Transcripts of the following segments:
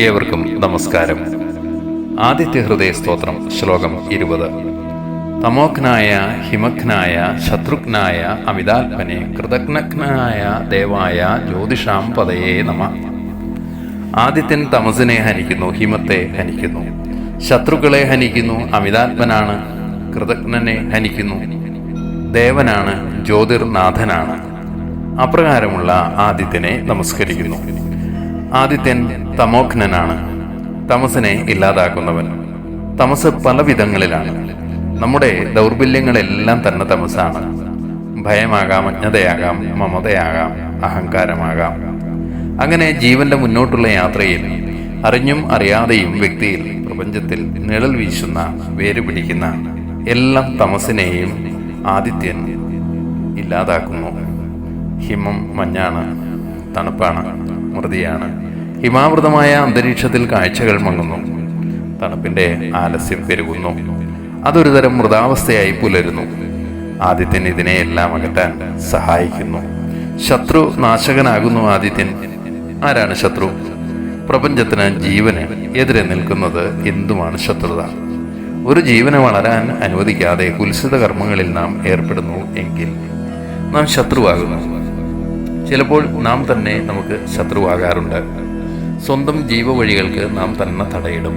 ഏവർക്കും നമസ്കാരം. ആദിത്യ ഹൃദയ സ്തോത്രം ശ്ലോകം ഇരുപത്. തമോഘ്നായ ഹിമഘ്നായ ശത്രുഘ്നായ അമിതാത്മനെ കൃതജ്ഞനായ ദേവായ ജ്യോതിഷാം പതയേ നമ. ആദിത്യൻ തമസിനെ ഹനിക്കുന്നു ഹിമത്തെ ഹനിക്കുന്നു. ശത്രുക്കളെ ഹനിക്കുന്നു അമിതാത്മനാണ് കൃതജ്ഞനെ ഹനിക്കുന്നു. ദേവനാണ് ജ്യോതിർനാഥനാണ്. അപ്രകാരമുള്ള ആദിത്യനെ നമസ്കരിക്കുന്നു. ആദിത്യൻ തമോഘ്നനാണ് തമസിനെ ഇല്ലാതാക്കുന്നവൻ. തമസ് പല വിധങ്ങളിലാണ്. നമ്മുടെ ദൗർബല്യങ്ങളെല്ലാം തന്നെ തമസാണ് ഭയമാകാം അജ്ഞതയാകാം മമതയാകാം അഹങ്കാരമാകാം. അങ്ങനെ ജീവന്റെ മുന്നോട്ടുള്ള യാത്രയിൽ അറിഞ്ഞും അറിയാതെയും വ്യക്തിയിൽ പ്രപഞ്ചത്തിൽ നിഴൽ വീശുന്ന വേര് പിടിക്കുന്ന എല്ലാം തമസിനെയും ആദിത്യൻ ഇല്ലാതാക്കുന്നു. ഹിമം മഞ്ഞാണ് തണുപ്പാണ്. മൃതിയാണ് ഹിമാവൃതമായ അന്തരീക്ഷത്തിൽ കാഴ്ചകൾ മങ്ങുന്നു. തണുപ്പിന്റെ ആലസ്യം പെരുകുന്നു. അതൊരു തരം മൃതാവസ്ഥയായി പുലരുന്നു. ആദിത്യൻ ഇതിനെയെല്ലാം അകറ്റാൻ സഹായിക്കുന്നു. ശത്രു നാശകനാകുന്നു ആദിത്യൻ. ആരാണ് ശത്രു? പ്രപഞ്ചത്തിന് ജീവന് എതിരെ നിൽക്കുന്നത് എന്തുമാണ് ശത്രുത? ഒരു ജീവനെ വളരാൻ അനുവദിക്കാതെ കുൽസിത കർമ്മങ്ങളിൽ നാം ഏർപ്പെടുന്നു എങ്കിൽ നാം ശത്രുവാകുന്നു. ചിലപ്പോൾ നാം തന്നെ നമുക്ക് ശത്രുവാകാറുണ്ട്. സ്വന്തം ജീവവഴികൾക്ക് നാം തന്നെ തടയിടും.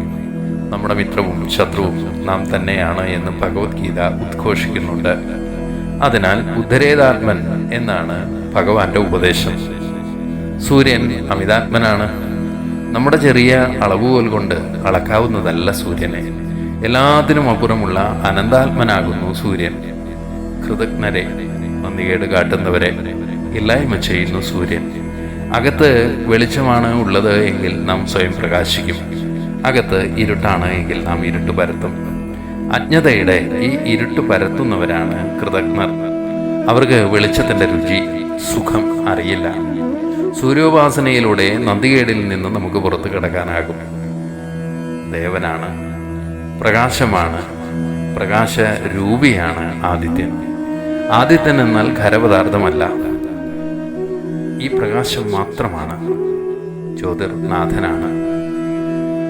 നമ്മുടെ മിത്രവും ശത്രുവും നാം തന്നെയാണ് എന്ന് ഭഗവത്ഗീത ഉദ്ഘോഷിക്കുന്നുണ്ട്. അതിനാൽ ഉദ്ധരേതാത്മൻ എന്നാണ് ഭഗവാന്റെ ഉപദേശം. സൂര്യൻ അമിതാത്മനാണ്. നമ്മുടെ ചെറിയ അളവുകോൽ കൊണ്ട് അളക്കാവുന്നതല്ല സൂര്യനെ. എല്ലാത്തിനും അപ്പുറമുള്ള അനന്താത്മനാകുന്നു സൂര്യൻ. കൃതജ്ഞരെ നന്ദികേട് കാട്ടുന്നവരെ ഇല്ലായ്മ ചെയ്യുന്നു സൂര്യൻ. അകത്ത് വെളിച്ചമാണ് ഉള്ളത് എങ്കിൽ നാം സ്വയം പ്രകാശിക്കും. അകത്ത് ഇരുട്ടാണ് എങ്കിൽ നാം ഇരുട്ട് പരത്തും. അജ്ഞതയുടെ ഈ ഇരുട്ട് പരത്തുന്നവരാണ് കൃതജ്ഞർ. അവർക്ക് വെളിച്ചത്തിന്റെ രുചി സുഖം അറിയില്ല. സൂര്യോപാസനയിലൂടെ നന്ദികേടിൽ നിന്ന് നമുക്ക് പുറത്തു കിടക്കാനാകും. ദേവനാണ്. പ്രകാശമാണ്. പ്രകാശ രൂപിയാണ് ആദിത്യൻ. ആദിത്യൻ എന്നാൽ ഖരപദാർത്ഥമല്ല. ഈ പ്രകാശം മാത്രമാണ്. ജ്യോതിർനാഥനാണ്.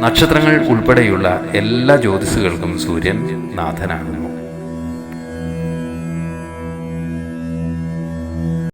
നക്ഷത്രങ്ങൾ ഉൾപ്പെടെയുള്ള എല്ലാ ജ്യോതിസുകൾക്കും സൂര്യൻ നാഥനാകുന്നു